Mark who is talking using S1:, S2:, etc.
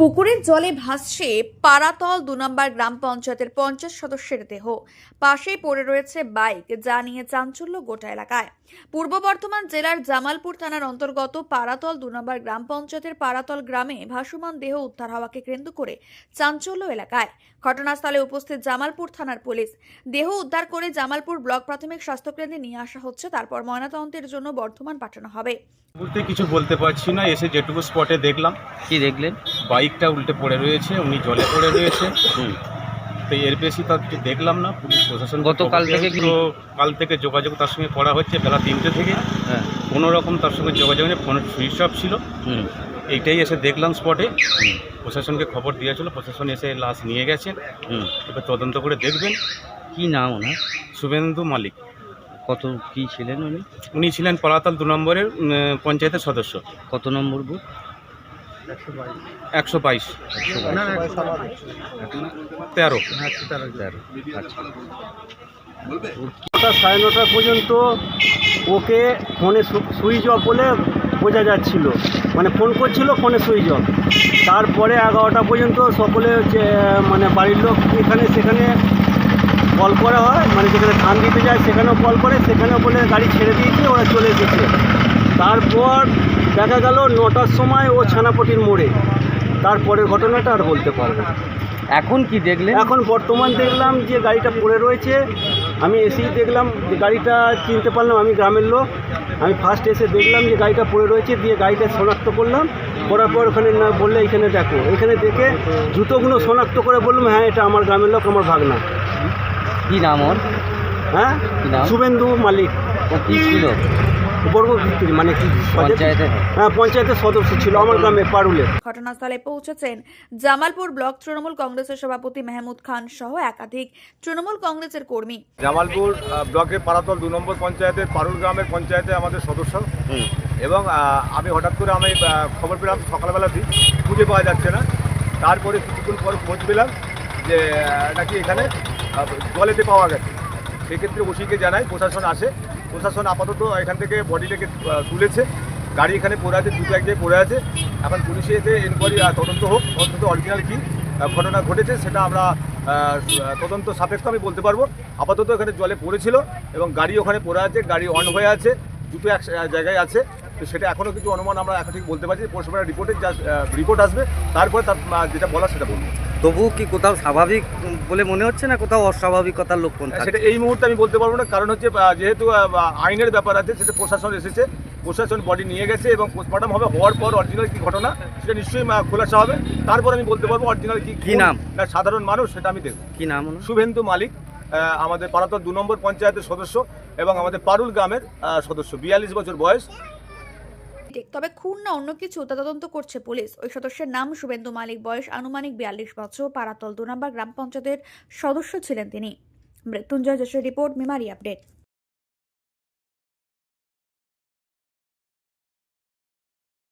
S1: পুকুরের জলে ভাসছে পারাতল দু নম্বর গ্রাম পঞ্চায়েতের পঞ্চাশ সদস্যের দেহ। পাশেই পড়ে রয়েছে বাইক যা নিয়ে চাঞ্চল্য গোটা এলাকায়। পূর্ব বর্ধমান জেলার জামালপুর থানার অন্তর্গত পারাতল দু নম্বর গ্রাম পঞ্চায়েতের পারাতল গ্রামে ভাসমান দেহ উদ্ধার হওয়াকে কেন্দ্র করে চাঞ্চল্য এলাকায়। ঘটনাস্থলে উপস্থিত জামালপুর থানার পুলিশ। দেহ উদ্ধার করে জামালপুর ব্লক প্রাথমিক স্বাস্থ্যকেন্দ্রে নিয়ে আসা হচ্ছে তারপর ময়নাতদন্তের জন্য বর্ধমান পাঠানো হবে।
S2: বলতে কিছু বলতে পারছি না এসে যেটুকু স্পটে দেখলাম।
S3: কি দেখলেন?
S2: বাইকটা উল্টে পড়ে রয়েছে উনি জলে পড়ে রয়েছে।
S3: হুম।
S2: তো এর বেশি তো আর কিছু দেখলাম না পুলিশ প্রশাসন
S3: গতকাল থেকে
S2: তো কাল থেকে যোগাযোগ তার সঙ্গে করা হচ্ছে বেলা তিনটে থেকে।
S3: হ্যাঁ।
S2: কোনো রকম তার সঙ্গে যোগাযোগ নেই ফোনের সুইচ অফ ছিল।
S3: হুম।
S2: এইটাই এসে দেখলাম স্পটে
S3: হুম।
S2: প্রশাসনকে খবর দিয়েছিল প্রশাসন এসে লাশ নিয়ে গেছেন
S3: হুম।
S2: এবার তদন্ত করে দেখবেন।
S3: কি নাম ওনার?
S2: শুভেন্দু মালিক।
S3: কত কি ছিলেন উনি?
S2: উনি ছিলেন পলাতল দু নম্বরের পঞ্চায়েতের সদস্য।
S3: কত নম্বর বুথ?
S2: একশো বাইশ। তেরো।
S3: আচ্ছা।
S4: নটা সাড়ে নটা পর্যন্ত ওকে ফোনে সুইচ অফ বলে বোঝা যাচ্ছিল। মানে ফোন করছিল ফোনে সুইচ অফ। তারপরে এগারোটা পর্যন্ত সকলে যে মানে বাড়ির লোক এখানে সেখানে কল করা হয়। মানে যেখানে ধান দিতে যায় সেখানেও কল করে সেখানেও বলে গাড়ি ছেড়ে দিয়েছে ওরা চলে এসেছে। তারপর দেখা গেল নটার সময় ও ছানাপটির মোড়ে। তারপরের ঘটনাটা আর বলতে পারব না।
S3: এখন কি দেখলেন?
S4: এখন বর্তমান দেখলাম যে গাড়িটা পড়ে রয়েছে। আমি এসেই দেখলাম যে গাড়িটা চিনতে পারলাম আমি গ্রামের লোক। আমি ফার্স্ট এসে দেখলাম যে গাড়িটা পড়ে রয়েছে দিয়ে গাড়িটা শনাক্ত করলাম। করার পর ওখানে না বললে এখানে দেখো। এখানে দেখে জুতোগুলো শনাক্ত করে বললাম হ্যাঁ এটা আমার গ্রামের লোক আমার ভাগনা।
S3: কি নাম ওর?
S4: হ্যাঁ?
S3: কি নাম?
S4: শুভেন্দু মালিক।
S3: ও কি ছিল?
S4: বর্গ মানে কি? হ্যাঁ। পঞ্চায়েতের সদস্য ছিল আমার গ্রামে পারুলে।
S1: ঘটনাস্থলে পৌঁছেছেন জামালপুর ব্লক তৃণমূল কংগ্রেসের সভাপতি মেহমুদ খান সহ একাধিক তৃণমূল কংগ্রেসের কর্মী।
S5: জামালপুর ব্লকের পাড়াতল দু নম্বর পঞ্চায়েতের পারুল গ্রামের পঞ্চায়েতে আমাদের সদস্য। এবং আমি হঠাৎ করে আমি খবর পেলাম সকালবেলাতেই খুঁজে পাওয়া যাচ্ছে না। তারপরে কিছুক্ষণ পর খোঁজ পেলাম যে নাকি এখানে জলেতে পাওয়া গেছে। সেক্ষেত্রে ওসিকে জানাই প্রশাসন আসে। প্রশাসন আপাতত এখান থেকে বডিটাকে তুলেছে। গাড়ি এখানে পড়ে আছে দুটো এক পড়ে আছে। এখন পুলিশে এসে এনকোয়ারি তদন্ত হোক, অন্তত অরিজিনাল কী ঘটনা ঘটেছে সেটা আমরা তদন্ত সাপেক্ষ আমি বলতে পারব। আপাতত এখানে জলে পড়েছিল এবং গাড়ি ওখানে পড়ে আছে, গাড়ি অন হয়ে আছে, দুটো এক জায়গায় আছে। তো সেটা এখনও কিছু অনুমান আমরা এখন ঠিক বলতে পারছি পৌরসভার রিপোর্টে যা রিপোর্ট আসবে। তারপরে তার যেটা বলার সেটা বলব।
S6: তবুও কি কোথাও স্বাভাবিক বলে মনে হচ্ছে না কোথাও অস্বাভাবিকতার লক্ষণ থাকে?
S5: সেটা এই মুহূর্তে আমি বলতে পারব না কারণ হচ্ছে যেহেতু আইনের ব্যাপার আছে সেটা প্রশাসন এসেছে প্রশাসন বডি নিয়ে গেছে এবং পোস্টমর্টম হবে হওয়ার পর অরিজিনাল কি ঘটনা সেটা নিশ্চয়ই খোলাসা হবে। তারপর আমি বলতে পারব অরিজিনাল কি
S6: কি নাম?
S5: সাধারণ মানুষ সেটা আমি দেখব।
S6: কি নাম
S5: শুভেন্দু মালিক আমাদের পাড়াতল দু নম্বর পঞ্চায়েতের সদস্য এবং আমাদের পারুল গ্রামের সদস্য বিয়াল্লিশ বছর বয়স।
S1: তবে খুন না অন্য কিছু তা তদন্ত করছে পুলিশ। ওই সদস্যের নাম শুভেন্দু মালিক, বয়স আনুমানিক বিয়াল্লিশ বছর পারাতল দু নম্বর গ্রাম পঞ্চায়েতের সদস্য ছিলেন তিনি। মৃত্যুঞ্জয় যশের রিপোর্ট, মেমারি আপডেট।